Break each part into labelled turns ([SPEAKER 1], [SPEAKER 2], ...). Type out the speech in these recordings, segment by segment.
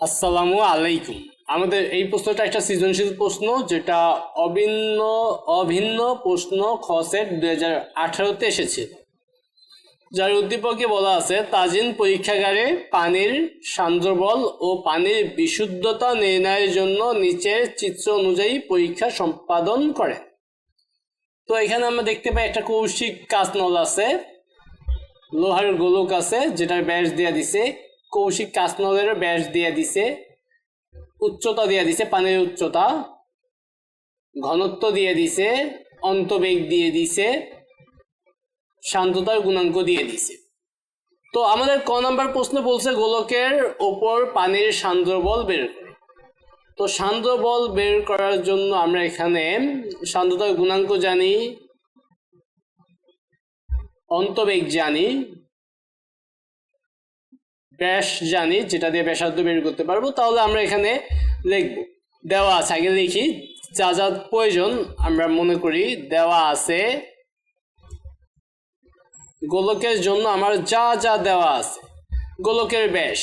[SPEAKER 1] আসসালামু আলাইকুম। আমাদের এই প্রশ্নটা একটা সৃজনশীল প্রশ্ন, যেটা অভিন্ন অভিন্ন প্রশ্ন খসেট দুই হাজার আঠারোতে এসেছে। যার উদ্দীপকে বলা আছে, তাজিন পরীক্ষাগারে পানির সান্দ্রবল ও পানির বিশুদ্ধতা নির্ণয়ের জন্য নিচের চিত্র অনুযায়ী পরীক্ষা সম্পাদন করে। তো এখানে আমরা দেখতে পাই একটা কৌশিক কাজ নল আছে, লোহার গোলক আছে, যেটার ব্যাস দেওয়া দিছে। কৌশিক কাসনলের ব্যাস দিয়ে দিছে, উচ্চতা দিয়ে দিছে, পানির উচ্চতা, ঘনত্ব দিয়ে দিছে, অন্তবেগ দিয়ে দিছে, শান্ততার গুণাঙ্ক দিয়ে দিছে। তো আমাদের ক নাম্বার প্রশ্ন বলছে গোলকের ওপর পানির সান্দ্র বল বের তো সান্দ্রবল বের করার জন্য আমরা এখানে সান্দ্রতার গুণাঙ্ক জানি, অন্তবেগ জানি ব্যাস জানি, যেটা দিয়ে ব্যাসার্ধ বের করতে পারব, তাহলে আমরা এখানে লিখব। দেওয়া আছে, আগে লিখি, যা যা প্রয়োজন, আমরা মনে করি দেওয়া আছে। গোলকের জন্য আমার যা যা দেওয়া আছে, গোলকের ব্যাস।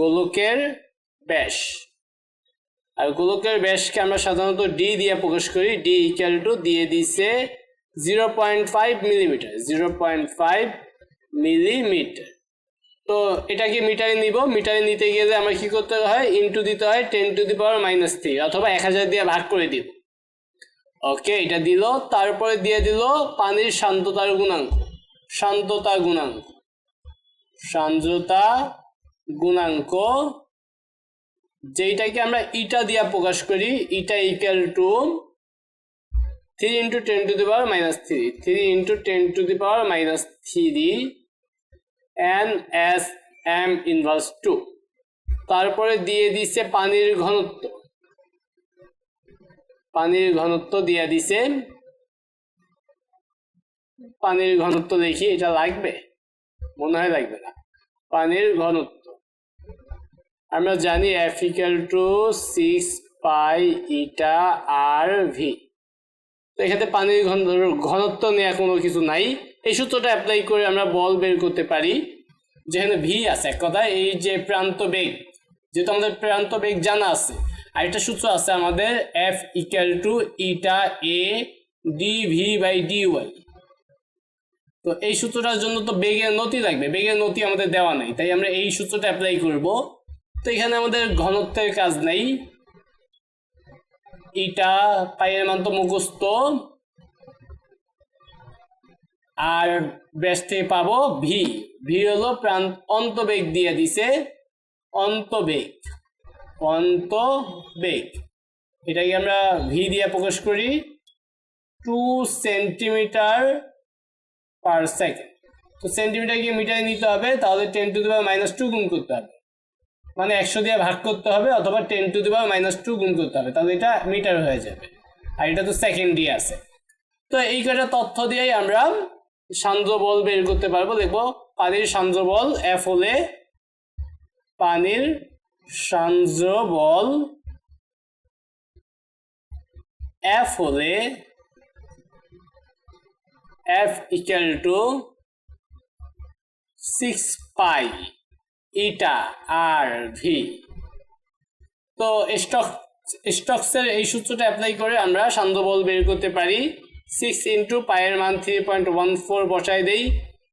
[SPEAKER 1] গোলকের ব্যাস। আর গোলকের ব্যাসকে আমরা সাধারণত ডি দিয়ে প্রকাশ করি ডি ইকুয়াল টু দিয়ে দিছে zero point five millimetre zero point five millimetre তো এটাকে মিটারে নিব। মিটারে নিতে গেলে আমার কি করতে হয়? ইনটু দিতে হয় ten to the power minus three অথবা এক হাজার দিয়ে ভাগ করে দিব। ওকে এটা দিল, তারপরে দিয়ে দিল পানির শান্ততার গুণাঙ্ক। শান্ততা গুণাঙ্ক। সান্দ্রতা গুণাঙ্ক, যেইটাকে আমরা ইটা দিয়া প্রকাশ করি eta equal to three into ten to the power minus three three into ten to the power minus three N S M inverse two তারপরে দিয়ে দিছে পানির ঘনত্ব। পানির ঘনত্ব দিয়ে দিছে। পানির ঘনত্ব দেখি, এটা লাগবে? মনে হয় লাগবে না। পানির ঘনত্ব। আমরা জানি equal to six pi eta R V তো পানির ঘন ঘনত্ব নেওয়া কোনো কিছু নাই। এই সূত্রটা অ্যাপ্লাই করে আমরা বল বের করতে পারি। যেখানে ভি আছে, এক কথা এই যে প্রান্ত বেগ, যেহেতু আমাদের প্রান্ত বেগ জানা আছে, আর একটা সূত্র আছে আমাদের F equal to eta A D V by D Y তো এই সূত্রটার জন্য তো বেগের নতি লাগবে, বেগের নতি আমাদের দেওয়া নাই, তাই আমরা এই সূত্রটা অ্যাপ্লাই করব। তো এখানে আমাদের ঘনত্বের কাজ নেই। ইটা পায়ের মান তো মুখস্থ। আর ব্যাস থেকে পাবো ভি। ভি হলো প্রান্ত অন্তবেগ দিয়ে দিছে। অন্তবেগ। অন্তবেগ। এটাকে আমরা ভি দিয়ে প্রকাশ করি। Two centimetre per second. তো সেন্টিমিটারকে মিটারে নিতে হবে, তাহলে ten to the power minus two গুণ করতে হবে। মানে একশো দিয়ে ভাগ করতে হবে, অথবা ten to the power minus two গুণ করতে হবে, তাহলে এটা মিটার হয়ে যাবে। আর এটা তো সেকেন্ড দিয়ে আছে। তো এই কটা তথ্য দিয়েই আমরা সান্দ্র বল বের করতে পারব, দেখব পানির সান্দ্র বল এফ হলে পানির সান্দ্র বল এফ হলে F equal to six pi eta R V তো স্টক স্টকসের এই সূত্রটা অ্যাপ্লাই করে আমরা সান্দ্র বল বের করতে পারি। সিক্স ইন্টু পায়ের মান থ্রি পয়েন্ট ওয়ান ফোর বসাই দেই।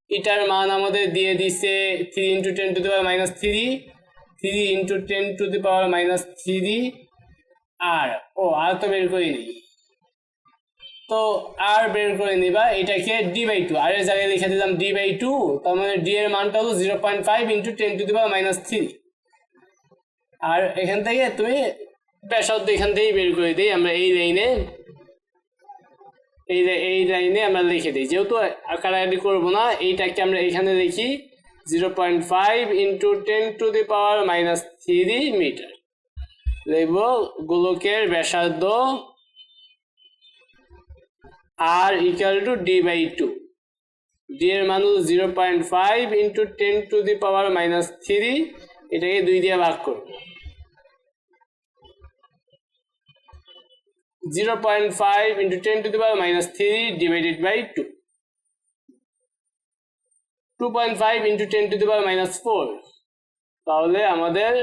[SPEAKER 1] ইটার মান আমাদের দিয়ে দিছে three into ten to the power minus three three into ten to the power minus three R, ও, আর তো বের করে নিই। তো আর বের করে নিবা, এটাকে ডি বাই টু আর এর জায়গায় লিখে দিলাম ডি বাই টু তার মানে ডি এর মানটা হলো zero point five into ten to the power minus three আর এখান থেকে তুমি ব্যাসার্ধ এখান থেকেই বের করে দিই, আমরা এই লাইনে এই এই লাইনে আমরা লিখে দিই। যেহেতু কারাকারি করব না, এইটাকে আমরা এখানে লিখি zero point five into ten to the power minus three metre লিখব গোলকের ব্যাসার্ধ R equal to D by two D এর মান zero point five into ten to the power minus three এটাকে দুই দিয়ে ভাগ করব। Zero point five into ten to the power minus three divided by two two point five into ten to the power minus four তাহলে আমাদের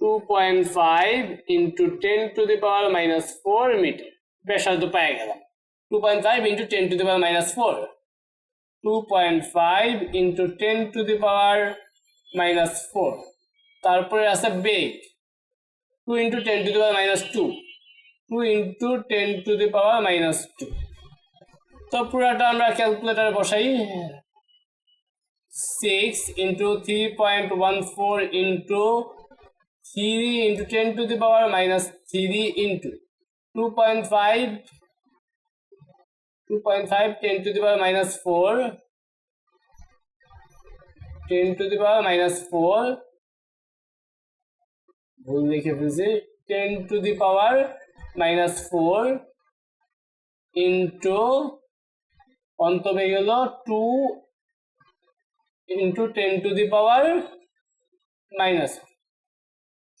[SPEAKER 1] two point five into ten to the power minus four metre ব্যাসার্ধ পেয়ে গেলাম। Two point five into ten to the power minus four two point five into ten to the power minus four তারপরে আছে বেগ two into ten to the power minus two two into ten to the power minus two. তো পুরাটা আমরা calculator বসাই। Six into three point one four into three into ten to the power minus three into two point five, two point five ten to the power minus four, ten to the power minus four, ভুল লিখে ফেলছি ten to the power minus four into অন্ত হয়ে গেল two into ten to the power minus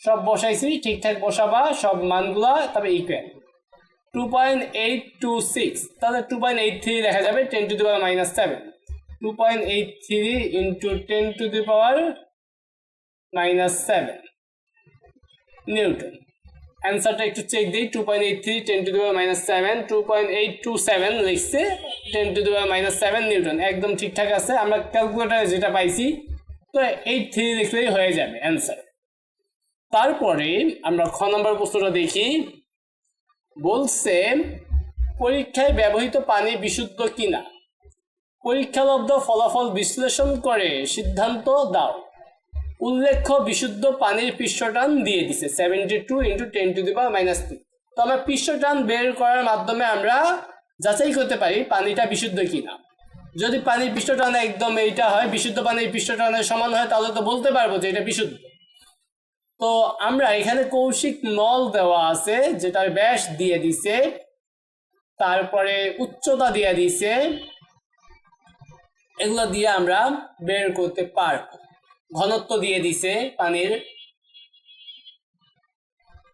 [SPEAKER 1] সব বসাইছি, ঠিকঠাক বসাবা, সব মানগুলা তবে equal to point eight two six তাহলে টু পয়েন্ট এইট থ্রি দেখা যাবে ten to the power minus seven two point eight three into ten to the power minus seven newton. অ্যান্সারটা একটু চেক দিই two point eight three ten to the minus seven two point eight two seven লিখছে ten to the minus seven newton একদম ঠিকঠাক আছে, আমরা ক্যালকুলেটারে যেটা পাইছি, তো এইট থ্রি লিখলেই হয়ে যাবে অ্যান্সার তারপরে আমরা খ নম্বর প্রশ্নটা দেখি, বলছে, পরীক্ষায় ব্যবহৃত পানি বিশুদ্ধ কিনা? পরীক্ষালব্ধ ফলাফল বিশ্লেষণ করে সিদ্ধান্ত দাও। উল্লেখ্য বিশুদ্ধ পানির পৃষ্ঠটান দিয়ে দিছে seventy two into ten to the power minus three তো আমরা পৃষ্ঠটান বের করার মাধ্যমে আমরা যাচাই করতে পারি পানিটা বিশুদ্ধ কিনা। যদি পানির পৃষ্ঠটান একদম এইটা হয়, বিশুদ্ধ পানির পৃষ্ঠটানের সমান হয়, তাহলে তো বলতে পারব যে এটা বিশুদ্ধ। তো আমরা এখানে কৌশিক নল দেওয়া আছে, যেটার ব্যাস দিয়ে দিছে, তারপরে উচ্চতা দিয়ে দিছে, এগুলো দিয়ে আমরা বের করতে পারব। ঘনত্ব দিয়ে দিছে পানির।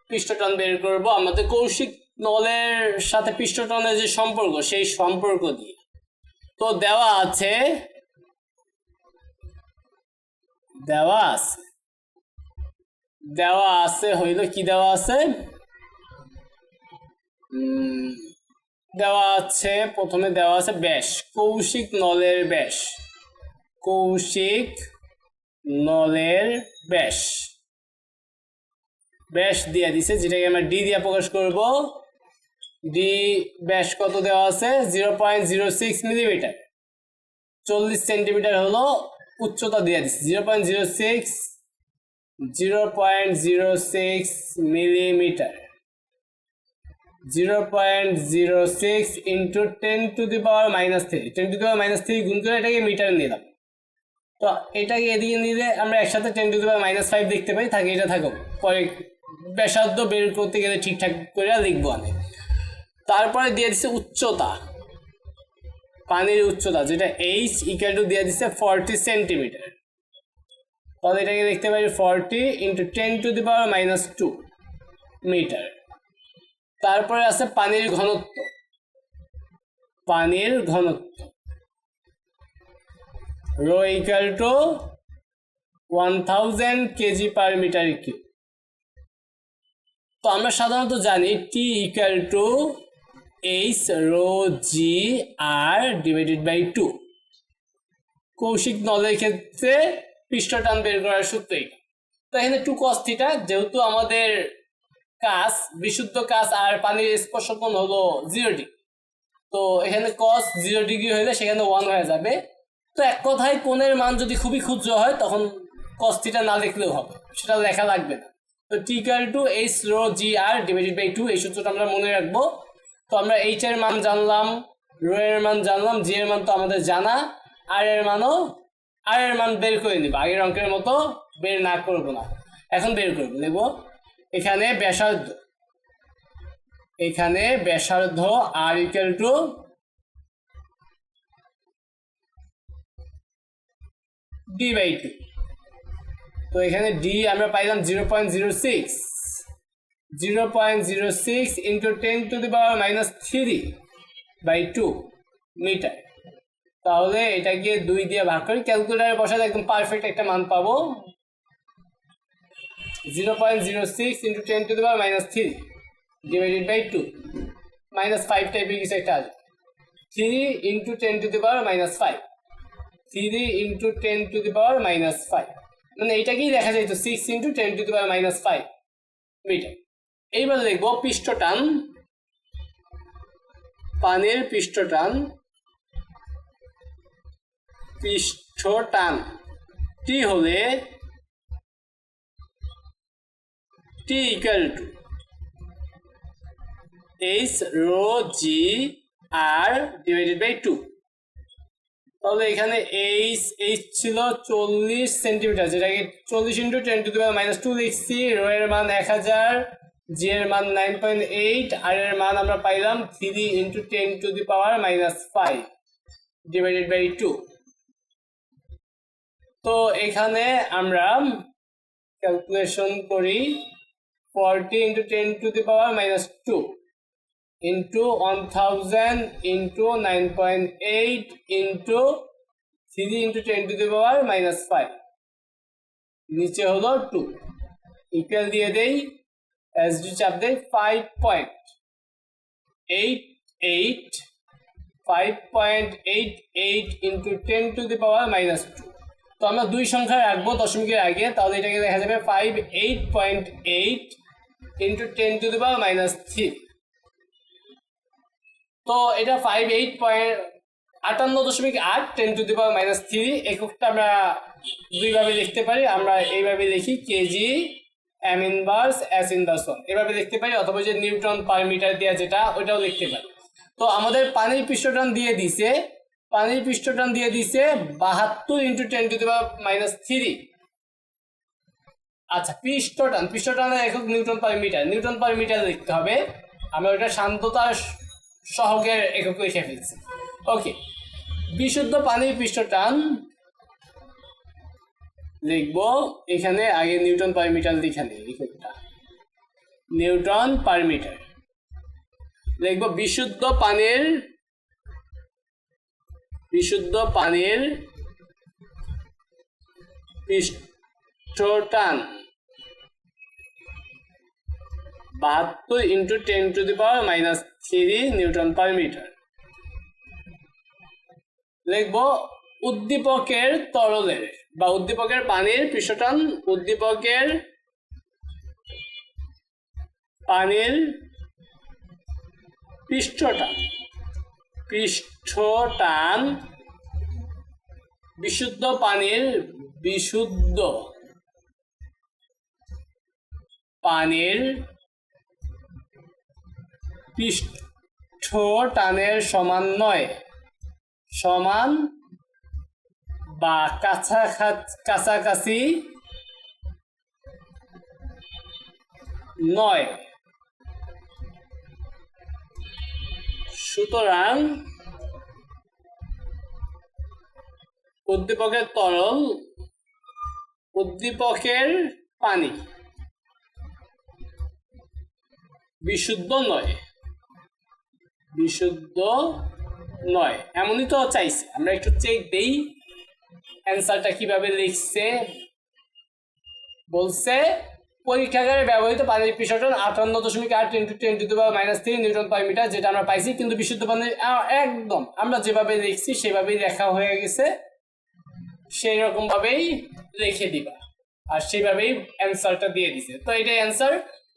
[SPEAKER 1] পৃষ্ঠটন বের করব আমাদের কৌশিক নলের সাথে পৃষ্ঠটনের যে সম্পর্ক, সেই সম্পর্ক দিয়ে। তো দেওয়া আছে দেওয়া আছে দেওয়া আছে হইল কি দেওয়া আছে? দেওয়া আছে, প্রথমে দেওয়া আছে ব্যাস, কৌশিক নলের ব্যাস। কৌশিক নলের ব্যাস। ব্যাস দিয়ে দিছে, যেটাকে আমরা ডি দিয়ে প্রকাশ করব। ডি ব্যাস কত দেওয়া আছে? Zero point zero six millimetre. চল্লিশ সেন্টিমিটার হলো উচ্চতা দিয়ে দিচ্ছে zero point zero six, zero point zero six millimetre. Zero point zero six into ten to the power minus three. Ten to the power minus three গুণ করে এটাকে metre নিলাম। তো এটাকে এদিকে নিলে আমরা একসাথে ten to the power minus five দেখতে পাই, থাকে, এটা থাকুক। পরে ব্যাসার্ধ বের করতে গেলে ঠিকঠাক করে লিখব আমি। তারপরে দিয়ে দিচ্ছে উচ্চতা। পানির উচ্চতা, যেটা এইচ ইকুয়াল টু দিয়ে দিচ্ছে ফর্টি সেন্টিমিটার তাহলে এটাকে দেখতে পারি forty into ten to the power minus two metre তারপরে আছে পানির ঘনত্ব। পানির ঘনত্ব। Rho equal to one thousand kg per metre cube. তো আমরা সাধারণত জানি T equal to H rho G R divided by two Kaushik নলের ক্ষেত্রে পৃষ্ঠটান বের করার সূত্রই তো এখানে টু কস থিটা যেহেতু আমাদের কাজ, বিশুদ্ধ কাজ আর পানির স্পর্শকোণ হলো জিরো ডিগ্রি তো এখানে কস জিরো ডিগ্রি হলে সেখানে ওয়ান হয়ে যাবে। তো এক কথায় কোণের মান যদি খুবই ক্ষুদ্র হয়, তখন কস থিটা না লিখলেও হবে। সেটা লেখা লাগবে না। তো T equal to H rho G R divided by two এই সূত্রটা আমরা মনে রাখব। তো আমরা এইচ এর মান জানলাম রো এর মান জানলাম জি এর মান তো আমাদের জানা। আর এর মানও আর এর মান বের করে নিব। আগের অঙ্কের মতো বের না করব না। এখন বের করব নেব। এখানে ব্যাসার্ধ এখানে ব্যাসার্ধ R equal to D by two তো এখানে ডি আমরা পাইলাম zero point zero six zero point zero six into ten to the power minus three by two metre তাহলে এটাকে দুই দিয়ে ভাগ করি ক্যালকুলেটারে বসালে একদম পারফেক্ট একটা মান পাবো। Zero point zero six into ten to the power minus three divided by two minus five টাইপের কিছু একটা আসবে three into ten to the power minus five three into ten to the power minus five মানে এইটাকেই দেখা যায় তো six into ten to the power minus five metre এইবার দেখব পৃষ্ঠটান, পানির পৃষ্ঠটান পৃষ্ঠটান। টি হলে T equal to H rho G R divided by two তাহলে এখানে এইচ এইচ ছিল চল্লিশ সেন্টিমিটার যেটাকে চল্লিশ into ten to the power minus two লিখছি। রো এর মান এক হাজার জি এর মান নাইন পয়েন্ট এইট আর এর মান আমরা পাইলাম three into ten to the power minus five divided by two তো এখানে আমরা ক্যালকুলেশন করি forty into ten to the power minus two into one thousand into nine point eight into three into ten to the power minus five নিচে হলো two equal দিয়ে দেই S D চাপ দেই five point eight eight five point eight eight into ten to the power minus two তো আমরা দুই সংখ্যা রাখব দশমিকের আগে, তাহলে এটাকে দেখা যাবে five eight point eight into ten to the power minus three তো এটা ফাইভ এইট পয়েন্ট আটান্ন দশমিক আট ten to the power minus three এককটা আমরা দুইভাবে লিখতে পারি। আমরা এইভাবে লিখি kg M inverse S inverse one এভাবে লিখতে পারি, অথবা যে নিউটন পার মিটার দেওয়া যেটা ওটাও লিখতে পারি। তো আমাদের পানির পৃষ্ঠটন দিয়ে দিছে, পানির পৃষ্ঠটন দিয়ে দিছে বাহাত্তর into ten to the power minus three আচ্ছা পৃষ্ঠটন, পৃষ্ঠটানের একক newton per metre newton per metre লিখতে হবে। আমরা ওটা শান্ততা সহকের একক লিখে ফেলছি ওকে বিশুদ্ধ পানির পৃষ্ঠটান লিখব, এখানে আগে নিউটন পার মিটার লিখে নিই নিউটন পার মিটার লিখব, বিশুদ্ধ পানির বিশুদ্ধ পানির পৃষ্ঠটান বাহাত্তর into ten to the power minus three newton per metre লিখব উদ্দীপকের তরলের বা উদ্দীপকের পানির পৃষ্ঠটান উদ্দীপকের পানির পৃষ্ঠটান পৃষ্ঠটান বিশুদ্ধ পানির বিশুদ্ধ পানির পৃষ্ঠ টানের সমান নয়। সমান বা কাছাকাছি নয়। সুতরাং উদ্দীপকের তরল উদ্দীপকের পানি বিশুদ্ধ নয়। বিশুদ্ধ নয়। এমনই তো চাইছে। আমরা একটু চেক দেই অ্যান্সারটা কীভাবে লিখছে। বলছে পরীক্ষাগারে ব্যবহৃত পানির পিসটন আটান্ন দশমিক আট into ten to power minus three newton per metre যেটা আমরা পাইছি, কিন্তু বিশুদ্ধ পানির একদম, আমরা যেভাবে লিখছি, সেভাবেই লেখা হয়ে গেছে। সেই রকম ভাবেই লিখে দিবা। আর সেইভাবেই অ্যান্সারটা দিয়ে দিছে। তো এটাই অ্যান্সার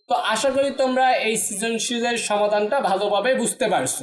[SPEAKER 1] তো আশা করি তোমরা এই সৃজনশীলের সমাধানটা ভালোভাবে বুঝতে পারছ।